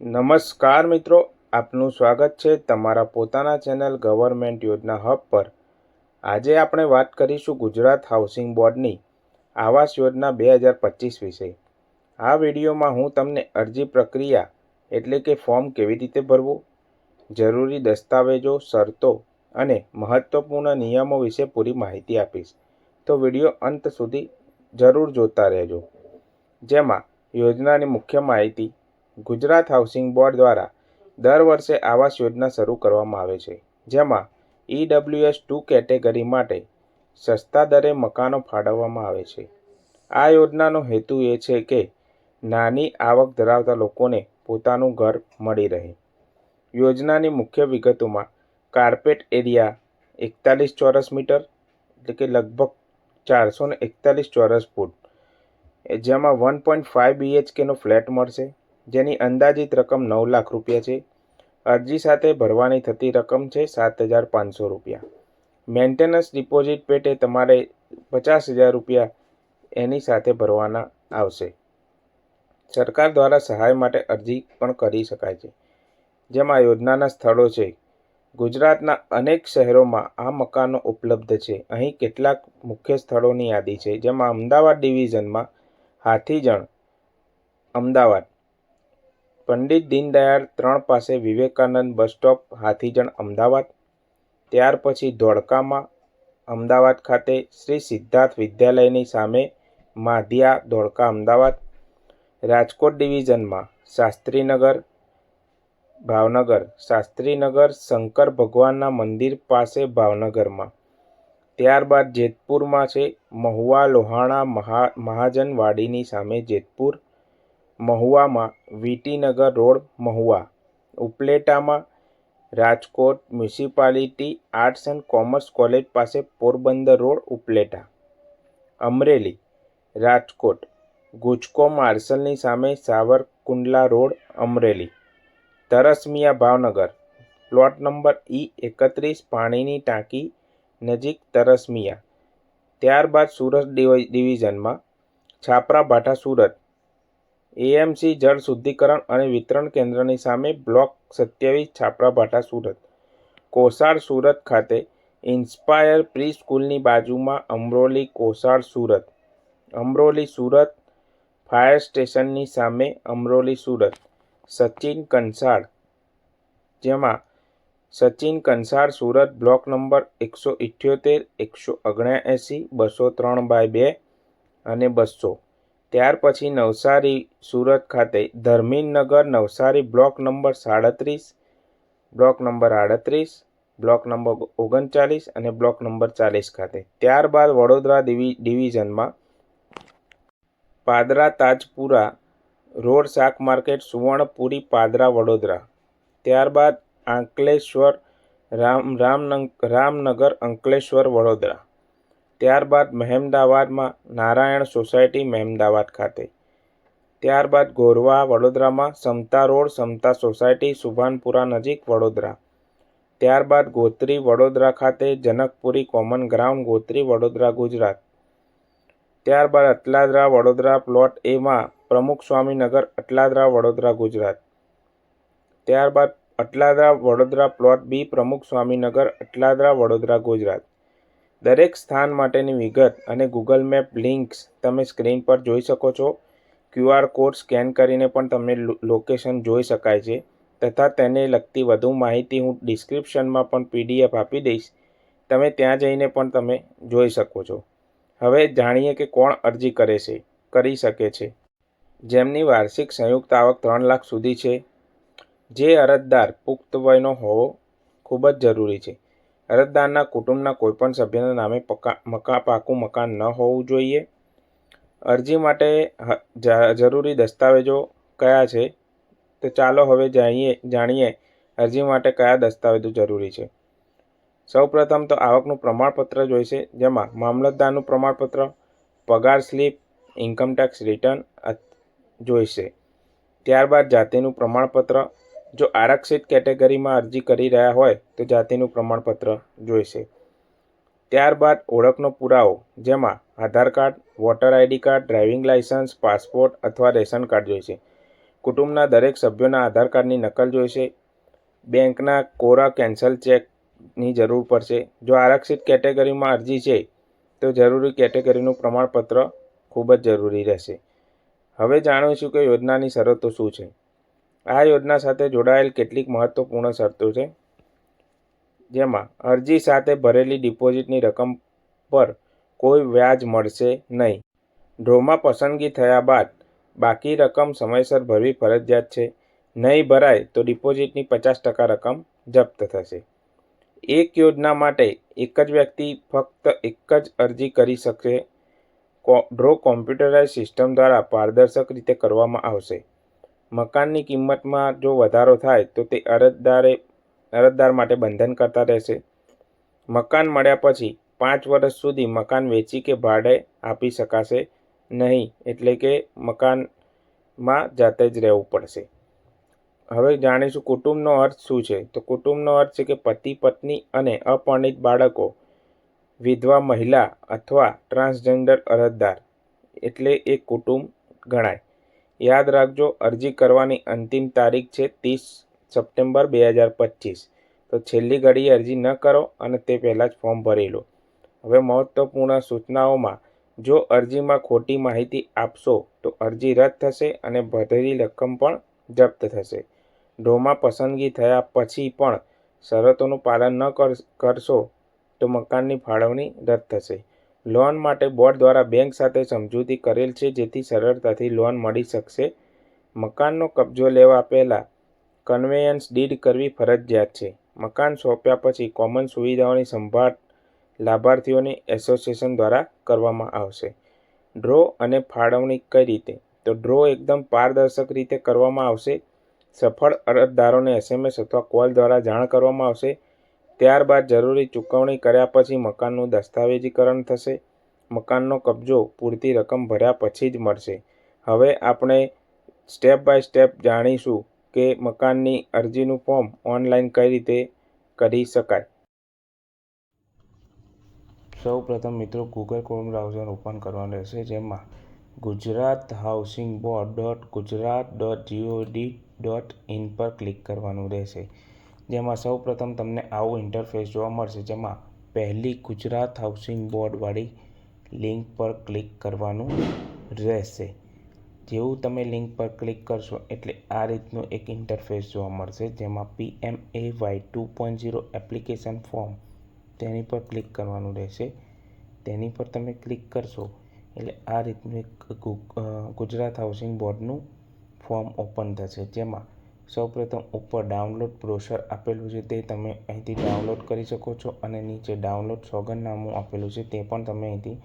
નમસ્કાર મિત્રો, આપનું સ્વાગત છે તમારા પોતાના ચેનલ ગવર્મેન્ટ યોજના હબ પર. આજે આપણે વાત કરીશું ગુજરાત હાઉસિંગ બોર્ડની આવાસ યોજના બે હજાર પચીસ વિશે. આ વિડીયોમાં હું તમને અરજી પ્રક્રિયા એટલે કે ફોર્મ કેવી રીતે ભરવું, જરૂરી દસ્તાવેજો, શરતો અને મહત્ત્વપૂર્ણ નિયમો વિશે પૂરી માહિતી આપીશ. તો વીડિયો અંત સુધી જરૂર જોતા રહેજો. જેમાં યોજનાની મુખ્ય માહિતી ગુજરાત હાઉસિંગ બોર્ડ દ્વારા દર વર્ષે આવાસ યોજના શરૂ કરવામાં આવે છે, જેમાં ઈડબ્લ્યુએસ ટુ કેટેગરી માટે સસ્તા દરે મકાનો ફાળવવામાં આવે છે. આ યોજનાનો હેતુ એ છે કે નાની આવક ધરાવતા લોકોને પોતાનું ઘર મળી રહે. યોજનાની મુખ્ય વિગતોમાં કાર્પેટ એરિયા એકતાલીસ ચોરસ મીટર એટલે કે લગભગ ચારસો એકતાલીસ ચોરસ ફૂટ, જેમાં વન પોઈન્ટ ફાઇવ બીએચકેનો ફ્લેટ મળશે. જેની અંદાજિત રકમ નવ લાખ રૂપિયા છે. અરજી સાથે ભરવાની થતી રકમ છે સાત હજાર પાંચસો રૂપિયા. મેન્ટેનન્સ ડિપોઝિટ પેટે તમારે પચાસ હજાર રૂપિયા એની સાથે ભરવાના આવશે. સરકાર દ્વારા સહાય માટે અરજી પણ કરી શકાય છે. જેમાં યોજનાના સ્થળો છે. ગુજરાતના અનેક શહેરોમાં આ મકાનો ઉપલબ્ધ છે. અહીં કેટલાક મુખ્ય સ્થળોની યાદી છે. જેમાં અમદાવાદ ડિવિઝનમાં હાથીજણ અમદાવાદ પંડિત દીનદયાળ ત્રણ પાસે વિવેકાનંદ બસ સ્ટોપ, હાથીજણ, અમદાવાદ. ત્યાર પછી ધોળકામાં, અમદાવાદ ખાતે શ્રી સિદ્ધાર્થ વિદ્યાલયની સામે માધિયા, ધોળકા, અમદાવાદ. રાજકોટ ડિવિઝનમાં શાસ્ત્રીનગર, ભાવનગર. શાસ્ત્રીનગર શંકર ભગવાનના મંદિર પાસે ભાવનગરમાં. ત્યારબાદ જેતપુરમાં છે મહુવા લોહાણા મહા, મહાજનવાડીની સામે જેતપુર. મહુવામાં વીટીનગર road Mahuva, ઉપલેટામાં Rajkot municipality arts and commerce college પાસે પોરબંદર રોડ, ઉપલેટા. અમરેલી, રાજકોટ ગુજકો માર્શલની સામે Savarkundla road, Amreli. Tarsamiya Bhavnagar, plot number E એકત્રીસ, પાણીની ટાંકી નજીક તરસમિયા. ત્યારબાદ સુરત ડિવિઝનમાં છાપરા ભાઠા સુરત એએમસી જળ શુદ્ધિકરણ અને વિતરણ કેન્દ્રની સામે બ્લોક સત્યાવીસ છાપરાભાટા સુરત. કોસાર સુરત ખાતે ઇન્સ્પાયર પ્રી સ્કૂલની બાજુમાં અમરોલી કોસાર સુરત. અમરોલી સુરત ફાયર સ્ટેશનની સામે અમરોલી સુરત. સચિન કંસાળ. જેમાં સચિન કંસાળ સુરત બ્લોક નંબર એકસો ઇઠ્યોતેર, એકસો ઓગણએંસી બસો ત્રણ બાય બે અને બસો. ત્યાર પછી નવસારી સુરત ખાતે ધર્મીનગર નવસારી બ્લોક નંબર સાડત્રીસ, બ્લોક નંબર આડત્રીસ, બ્લોક નંબર ઓગણચાલીસ અને બ્લોક નંબર ચાલીસ ખાતે. ત્યારબાદ વડોદરા ડિવિઝનમાં પાદરા તાજપુરા રોડ શાક માર્કેટ સુવર્ણપુરી પાદરા વડોદરા. ત્યારબાદ આંકલેશ્વર રામ રામ રામનગર અંકલેશ્વર વડોદરા. ત્યારબાદ મહેમદાવાદમાં નારાયણ સોસાયટી મહેમદાવાદ ખાતે. ત્યારબાદ ગોરવા, વડોદરામાં સમતા રોડ, સમતા સોસાયટી, સુભાનપુરા નજીક વડોદરા. ત્યારબાદ ગોત્રી, વડોદરા ખાતે જનકપુરી કોમન ગ્રાઉન્ડ, ગોત્રી, વડોદરા, ગુજરાત. ત્યારબાદ અટલાદરા, વડોદરા પ્લોટ એમાં પ્રમુખ સ્વામીનગર, અટલાદરા, વડોદરા, ગુજરાત. ત્યારબાદ અટલાદરા, વડોદરા પ્લોટ બી પ્રમુખ સ્વામીનગર, અટલાદરા, વડોદરા, ગુજરાત. દરેક સ્થાન માટેની વિગત અને ગૂગલ મેપ લિંક્સ તમે સ્ક્રીન પર જોઈ શકો છો. ક્યુઆર કોડ સ્કેન કરીને પણ તમને લોકેશન જોઈ શકાય છે. તથા તેને લગતી વધુ માહિતી હું ડિસ્ક્રિપ્શનમાં પણ પીડીએફ આપી દઈશ. તમે ત્યાં જઈને પણ તમે જોઈ શકો છો. હવે જાણીએ કે કોણ અરજી કરે છે, કરી શકે છે. જેમની વાર્ષિક સંયુક્ત આવક ત્રણ લાખ સુધી છે. જે અરજદાર પુખ્ત વયનો હોવો ખૂબ જ જરૂરી છે. અરજદારના કુટુંબના કોઈપણ સભ્યના નામે પકા મકા પાકું મકાન ન હોવું જોઈએ. અરજી માટે જરૂરી દસ્તાવેજો કયા છે? તો ચાલો હવે જાણીએ જાણીએ અરજી માટે કયા દસ્તાવેજો જરૂરી છે. સૌપ્રથમ તો આવકનું પ્રમાણપત્ર જોઈશે, જેમાં મામલતદારનું પ્રમાણપત્ર, પગાર સ્લીપ ઇન્કમટેક્સ રિટર્ન જોઈશે. ત્યારબાદ જાતિનું પ્રમાણપત્ર જો આરક્ષિત કેટેગરીમાં અરજી કરી રહ્યા હોય તો જાતિનું પ્રમાણપત્ર જોઈશે. ત્યારબાદ ઓળખનો પુરાવો, જેમાં Aadhaar card, voter ID card, driving licence, passport અથવા રેશન કાર્ડ જોઈશે. કુટુંબના દરેક સભ્યોના આધાર કાર્ડની નકલ જોઈશે. બેંકના કોરા કેન્સલ ચેકની જરૂર પડશે. જો આરક્ષિત કેટેગરીમાં અરજી છે, તો જરૂરી કેટેગરીનું પ્રમાણપત્ર ખૂબ જ જરૂરી રહેશે. હવે જાણીશું કે યોજનાની શરતો શું છે. આ યોજના સાથે જોડાયેલ કેટલીક મહત્વપૂર્ણ શરતો છે. જેમાં અરજી સાથે ભરેલી ડિપોઝિટની રકમ પર કોઈ વ્યાજ મળશે નહીં. ડ્રોમાં પસંદગી થયા બાદ બાકી રકમ સમયસર ભરવી ફરજિયાત છે. નહીં ભરાય તો ડિપોઝિટની પચાસ ટકા રકમ જપ્ત થશે. એક યોજના માટે એક જ વ્યક્તિ ફક્ત એક જ અરજી કરી શકશે. ડ્રો કોમ્પ્યુટરાઇઝ સિસ્ટમ દ્વારા પારદર્શક રીતે કરવામાં આવશે. મકાનની કિંમતમાં જો વધારો થાય તો તે અરજદારે, અરજદાર માટે બંધન કરતા રહેશે. મકાન મળ્યા પછી પાંચ વર્ષ સુધી મકાન વેચી કે ભાડે આપી શકાશે નહીં, એટલે કે મકાનમાં જાતે જ રહેવું પડશે. હવે જાણીશું કુટુંબનો અર્થ શું છે? તો કુટુંબનો અર્થ છે કે પતિ, પત્ની અને અપરિણિત બાળકો, વિધવા મહિલા અથવા ટ્રાન્સજેન્ડર અરજદાર, એટલે એ કુટુંબ ગણાય. યાદ રાખજો, અરજી કરવાની અંતિમ તારીખ છે ત્રીસ સપ્ટેમ્બર બે હજાર પચીસ. તો છેલ્લી ઘડીએ અરજી ન કરો અને તે પહેલાં જ ફોર્મ ભરી લો. હવે મહત્ત્વપૂર્ણ સૂચનાઓમાં, જો અરજીમાં ખોટી માહિતી આપશો, તો અરજી રદ થશે અને ભરેલી રકમ પણ જપ્ત થશે. ડ્રોમાં પસંદગી થયા પછી પણ શરતોનું પાલન ન કરશો, તો મકાનની ફાળવણી રદ થશે. લોન માટે બોર્ડ દ્વારા બેંક સાથે સમજૂતી કરેલ છે, જેથી સરળતાથી લોન મળી શકશે. મકાનનો કબજો લેવા પહેલાં કન્વેયન્સ ડીડ કરવી ફરજિયાત છે. મકાન સોંપ્યા પછી કોમન સુવિધાઓની સંભાળ લાભાર્થીઓની એસોસિએશન દ્વારા કરવામાં આવશે. ડ્રો અને ફાળવણી કઈ રીતે? તો ડ્રો એકદમ પારદર્શક રીતે કરવામાં આવશે. સફળ અરજદારોને એસએમએસ અથવા કોલ દ્વારા જાણ કરવામાં આવશે. ત્યારબાદ જરૂરી ચૂકવણી કર્યા પછી મકાનનું દસ્તાવેજીકરણ થશે. મકાનનો કબજો પૂરતી રકમ ભર્યા પછી જ મળશે. હવે આપણે સ્ટેપ બાય સ્ટેપ જાણીશું કે મકાનની અરજીનું ફોર્મ ઓનલાઈન કઈ રીતે કરી શકાય. સૌ પ્રથમ મિત્રો ગૂગલ ક્રોમ બ્રાઉઝર ઓપન કરવાનું રહેશે, જેમાં Gujarat housing board dot Gujarat dot GOD dot in પર ક્લિક કરવાનું રહેશે. જેમાં સૌ પ્રથમ તમને આવું ઇન્ટરફેસ જોવા મળશે, જેમાં પહેલી ગુજરાત હાઉસિંગ બોર્ડવાળી લિંક પર ક્લિક કરવાનું રહેશે. જેવું તમે લિંક પર ક્લિક કરશો, એટલે આ રીતનું એક ઇન્ટરફેસ જોવા મળશે, જેમાં P M A Y two point zero application form તેની પર ક્લિક કરવાનું રહેશે. તેની પર તમે ક્લિક કરશો, એટલે આ રીતનું એક ગુજરાત હાઉસિંગ બોર્ડનું ફોર્મ ઓપન થશે, જેમાં સૌપ્રથમ ઉપર ડાઉનલોડ બ્રોશર આપેલું છે, તે તમે અહીંથી ડાઉનલોડ કરી શકો છો અને નીચે ડાઉનલોડ સોગંદનામું આપેલું છે, તે પણ તમે અહીંથી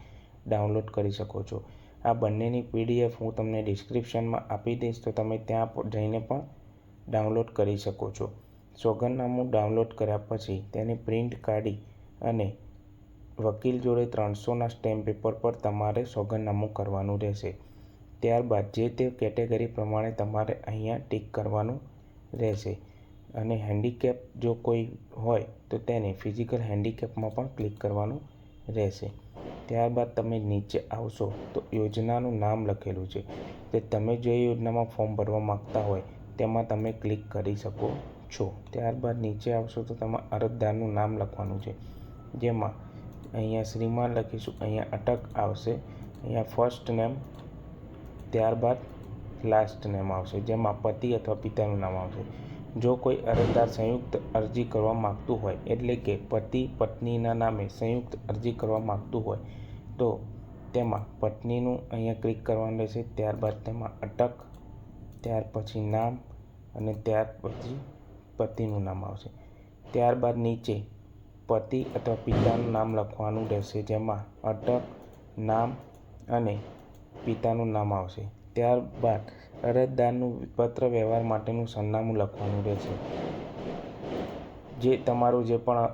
ડાઉનલોડ કરી શકો છો. આ બંનેની પીડીએફ હું તમને ડિસ્ક્રિપ્શનમાં આપી દઈશ, તો તમે ત્યાં જઈને પણ ડાઉનલોડ કરી શકો છો. સોગંદનામું ડાઉનલોડ કર્યા પછી તેને પ્રિન્ટ કાઢી અને વકીલ જોડે ત્રણસોના સ્ટેમ્પ પેપર પર તમારે સોગંદનામું કરવાનું રહેશે. ત્યારબાદ જે તે કેટેગરી પ્રમાણે તમારે અહીંયા ટીક કરવાનું રહેશે. અને હેન્ડીકેપ જો કોઈ હોય, તો તેને ફિઝિકલ હેન્ડીકેપમાં પણ ક્લિક કરવાનું રહેશે. ત્યારબાદ તમે નીચે આવશો, તો યોજનાનું નામ લખેલું છે. તે તમે જે યોજનામાં ફોર્મ ભરવા માગતા હોય, તેમાં તમે ક્લિક કરી શકો છો. ત્યારબાદ નીચે આવશો, તો તમારે અરજદારનું નામ લખવાનું છે. જેમાં અહીંયા શ્રીમાન લખીશું, અહીંયા અટક આવશે. અહીંયા ફર્સ્ટ નેમ ત્યારબાદ લાસ્ટ નેમ આવશે, જેમાં પતિ અથવા પિતાનું નામ આવશે. જો કોઈ અરજદાર સંયુક્ત અરજી કરવા માગતું હોય, એટલે કે પતિ પત્નીના નામે સંયુક્ત અરજી કરવા માગતું હોય, તો તેમાં પત્નીનું અહીંયા ક્લિક કરવાનું રહેશે, ત્યારબાદ તેમાં અટક, ત્યાર પછી નામ અને ત્યાર પછી પતિનું નામ આવશે. ત્યારબાદ નીચે પતિ અથવા પિતાનું નામ લખવાનું રહેશે, જેમાં અટક, નામ અને પિતાનું નામ આવશે. ત્યારબાદ અરજદારનું પત્ર વ્યવહાર માટેનું સરનામું લખવાનું રહેશે. જે તમારું જે પણ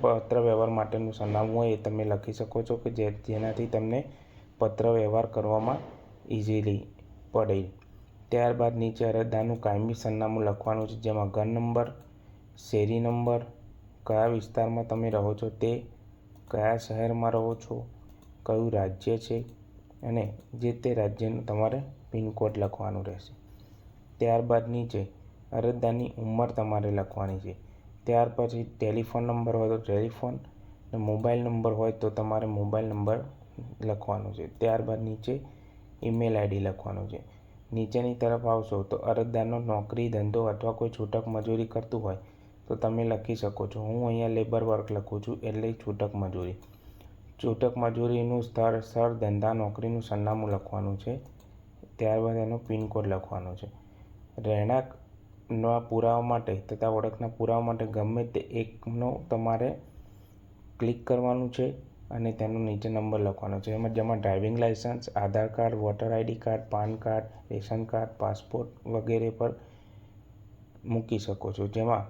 પત્ર વ્યવહાર માટેનું સરનામું હોય એ તમે લખી શકો છો કે જે, જેનાથી તમને પત્ર વ્યવહાર કરવામાં ઇઝીલી પડે. ત્યારબાદ નીચે અરજદારનું કાયમી સરનામું લખવાનું છે, જેમાં ઘર નંબર, શેરી નંબર, કયા વિસ્તારમાં તમે રહો છો તે, કયા શહેરમાં રહો છો, કયું રાજ્ય છે અને જે તે રાજ્યનું તમારે પિનકોડ લખવાનું રહેશે. ત્યારબાદ નીચે અરજદારની ઉંમર તમારે લખવાની છે. ત્યાર પછી ટેલિફોન નંબર હોય તો ટેલિફોન, ને મોબાઈલ નંબર હોય તો તમારે મોબાઈલ નંબર લખવાનો છે. ત્યારબાદ નીચે ઈમેલ આઈડી લખવાનું છે. નીચેની તરફ આવશો તો અરજદારનો નોકરી, ધંધો અથવા કોઈ છૂટક મજૂરી કરતું હોય તો તમે લખી શકો છો. હું અહીંયા લેબર વર્ક લખું છું એટલે છૂટક મજૂરી. છૂટક મજૂરીનું સ્થળ સ્થળ, ધંધા, નોકરીનું સરનામું લખવાનું છે. ત્યારબાદ એનો પિનકોડ લખવાનો છે. રહેણાંકના પુરાવા માટે તથા ઓળખના પુરાવા માટે ગમે તે એકનો તમારે ક્લિક કરવાનું છે અને તેનો નીચે નંબર લખવાનો છે. એમાં જેમાં driving licence, Aadhaar card, voter ID card, PAN card, ration card, passport વગેરે પર મૂકી શકો છો. જેમાં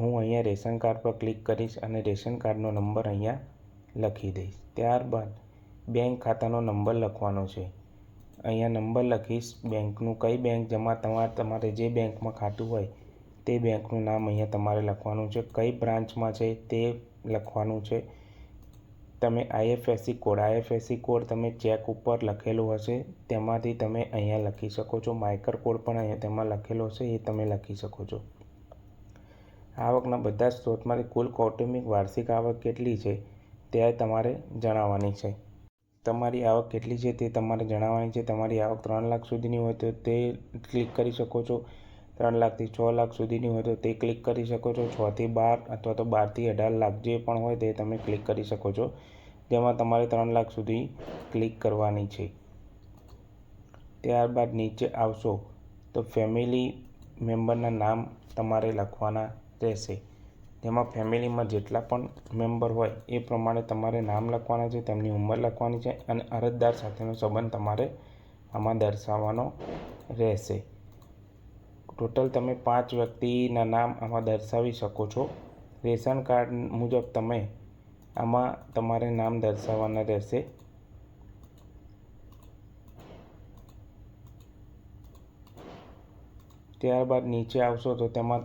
હું અહીંયા રેશન કાર્ડ પર ક્લિક કરીશ અને રેશન કાર્ડનો નંબર અહીંયા લખી દઈશ. ત્યારબાદ બેંક ખાતાનો નંબર લખવાનો છે. અહીંયા નંબર લખીશ. બેંકનું કઈ બેંક? જમા તમારે તમારે જે બેંકમાં ખાતું હોય તે બેંકનું નામ અહીંયા તમારે લખવાનું છે. કઈ બ્રાન્ચમાં છે તે લખવાનું છે. તમે આઈએફએસસી કોડ આઈએફએસસી કોડ તમે ચેક ઉપર લખેલું હશે. તેમાંથી તમે અહીંયા લખી શકો છો. માઇકર કોડ પણ અહીંયા તેમાં લખેલો હશે એ તમે લખી શકો છો. આવકના બધા સ્ત્રોતમાંથી કુલ કૌટુંબિક વાર્ષિક આવક કેટલી છે? તે તમારે જણાવવાની છે. તમારી આવક કેટલી છે તે તમારે જણાવવાની છે. તમારી આવક ત્રણ લાખ સુધીની હોય તો તે ક્લિક કરી શકો છો. ત્રણ લાખથી છ લાખ સુધીની હોય તો તે ક્લિક કરી શકો છો. છથી બાર અથવા તો બારથી અઢાર લાખ જે પણ હોય તે તમે ક્લિક કરી શકો છો. જેમાં તમારે ત્રણ લાખ સુધી ક્લિક કરવાની છે. ત્યારબાદ નીચે આવશો તો ફેમિલી મેમ્બરના નામ તમારે લખવાના રહેશે. જેમાં ફેમિલીમાં જેટલા પણ મેમ્બર હોય એ પ્રમાણે તમારે નામ લખવાના છે, તેમની ઉંમર લખવાની છે અને અરજદાર સાથેનો સંબંધ તમારે આમાં દર્શાવવાનો રહેશે. ટોટલ તમે પાંચ વ્યક્તિના નામ આમાં દર્શાવી શકો છો. રેશન કાર્ડ મુજબ તમે આમાં તમારે નામ દર્શાવવાના રહેશે. ત્યારબાદ નીચે આવશો તો તેમાં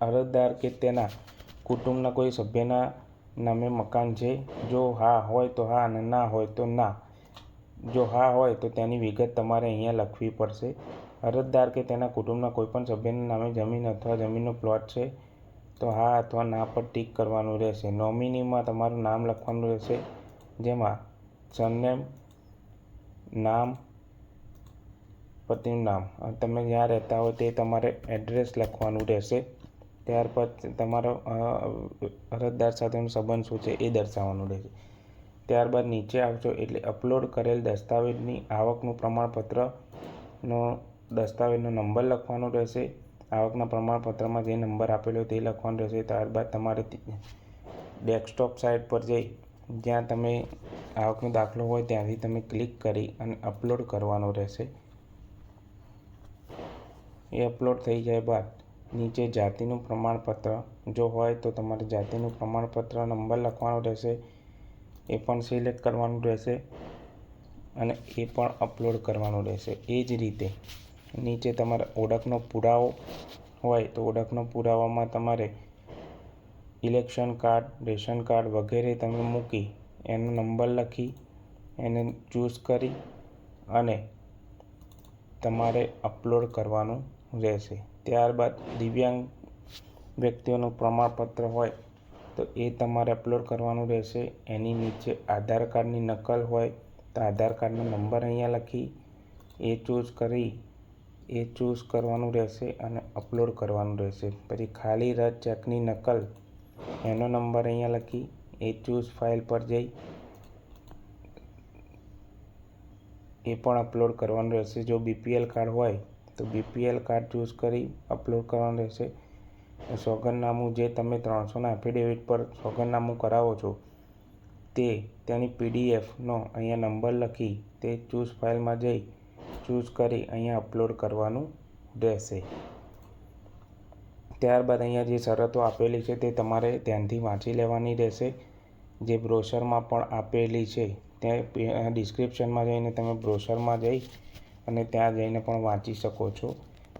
અરજદાર કે તેના કુટુંબના કોઈ સભ્યના નામે મકાન છે? જો હા હોય તો હા અને ના હોય તો ના. જો હા હોય તો તેની વિગત તમારે અહીંયા લખવી પડશે. અરજદાર કે તેના કુટુંબના કોઈપણ સભ્યના નામે જમીન અથવા જમીનનો પ્લોટ છે તો હા અથવા ના પર ટીક કરવાનું રહેશે. નોમિનીમાં તમારું નામ લખવાનું રહેશે, જેમાં સરનેમ, નામ, પતિનું નામ. તમે જ્યાં રહેતા હોય તે તમારે એડ્રેસ લખવાનું રહેશે. ત્યારબાદ તમારો અરજદાર સાથેનો સંબંધ શું છે એ દર્શાવવાનું રહેશે. ત્યારબાદ નીચે આવશો એટલે અપલોડ કરેલ દસ્તાવેજની આવકનું પ્રમાણપત્રનો દસ્તાવેજનો નંબર લખવાનો રહેશે. આવકના પ્રમાણપત્રમાં જે નંબર આપેલો તે લખવાનો રહેશે. ત્યારબાદ તમારે ડેસ્કટોપ સાઇટ પર જઈ, જ્યાં તમે આવકનો દાખલો હોય ત્યાંથી તમે ક્લિક કરી અને અપલોડ કરવાનો રહેશે. એ અપલોડ થઈ જાય બાદ નીચે જાતિનું પ્રમાણપત્ર. જો હોય તો તમારે જાતિનું પ્રમાણપત્ર નંબર લખવાનો રહેશે. એ પણ સિલેક્ટ કરવાનું રહેશે અને એ પણ અપલોડ કરવાનું રહેશે. એ જ રીતે નીચે તમારે ઓળખનો પુરાવો હોય તો ઓળખનો પુરાવામાં તમારે ઇલેક્શન કાર્ડ, રેશન કાર્ડ વગેરે તમે મૂકી એનો નંબર લખી એને ચૂઝ કરી અને તમારે અપલોડ કરવાનું રહેશે. ત્યારબાદ દિવ્યાંગ વ્યક્તિઓનું પ્રમાણપત્ર હોય તો એ તમારે અપલોડ કરવાનું રહેશે. એની નીચે આધાર કાર્ડની નકલ હોય તો આધાર કાર્ડનો નંબર અહીંયા લખી એ ચૂઝ કરી, એ ચૂઝ કરવાનું રહેશે અને અપલોડ કરવાનું રહેશે. પછી ખાલી રદ ચેકની નકલ, એનો નંબર અહીંયા લખી એ ચૂઝ ફાઇલ પર જઈ એ પણ અપલોડ કરવાનું રહેશે. જો બીપીએલ કાર્ડ હોય તો બીપીએલ કાર્ડ ચૂઝ કરી અપલોડ કરવાનું રહેશે. સોગંદનામું જે તમે ત્રણસોના એફિડેવિટ પર સોગંદનામું કરાવો છો, તે તેની પીડીએફનો અહીંયા નંબર લખી તે ચૂઝ ફાઇલમાં જઈ ચૂઝ કરી અહીંયા અપલોડ કરવાનું રહેશે. ત્યારબાદ અહીંયા જે શરતો આપેલી છે તે તમારે ધ્યાનથી વાંચી લેવાની રહેશે. જે બ્રોશરમાં પણ આપેલી છે તે ડિસ્ક્રિપ્શનમાં જઈને તમે બ્રોશરમાં જઈ અને ત્યાં જઈને પણ વાંચી શકો છો.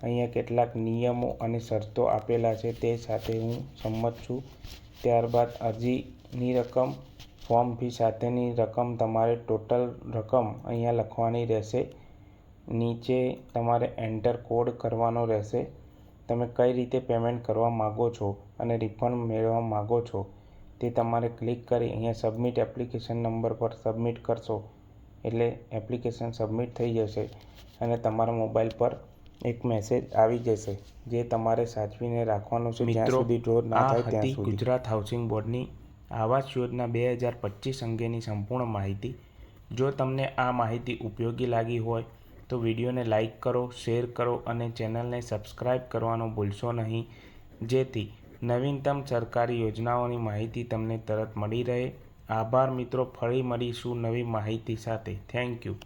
અહીંયા કેટલાક નિયમો અને શરતો આપેલા છે, તે સાથે હું સંમત છું. ત્યારબાદ અરજીની રકમ, ફોર્મ ફી સાથેની રકમ, તમારે ટોટલ રકમ અહીંયા લખવાની રહેશે. નીચે તમારે એન્ટર કોડ કરવાનો રહેશે. તમે કઈ રીતે પેમેન્ટ કરવા માગો છો અને રિફંડ મેળવવા માગો છો, તે તમારે ક્લિક કરી અહીંયા સબમિટ એપ્લિકેશન નંબર પર સબમિટ કરશો. એટલે એપ્લિકેશન સબમિટ થઈ જશે. અને તમારા મોબાઈલ પર એક મેસેજ આવી જશે જે તમારે સાચવીને રાખવાનો છે જ્યાં સુધી ડ્રો ના થાય ત્યાં સુધી. ગુજરાત હાઉસિંગ બોર્ડની આવાસ યોજના બે હજાર પચીસ અંગેની સંપૂર્ણ માહિતી. જો તમને આ માહિતી ઉપયોગી લાગી હોય તો વિડીયોને લાઇક કરો શેર કરો અને ચેનલને સબસ્ક્રાઇબ કરવાનું ભૂલશો નહીં જેથી નવીનતમ સરકારી યોજનાઓની માહિતી તમને તરત મળી રહે. આભાર મિત્રો ફરી મળીશું નવી માહિતી સાથે. Thank you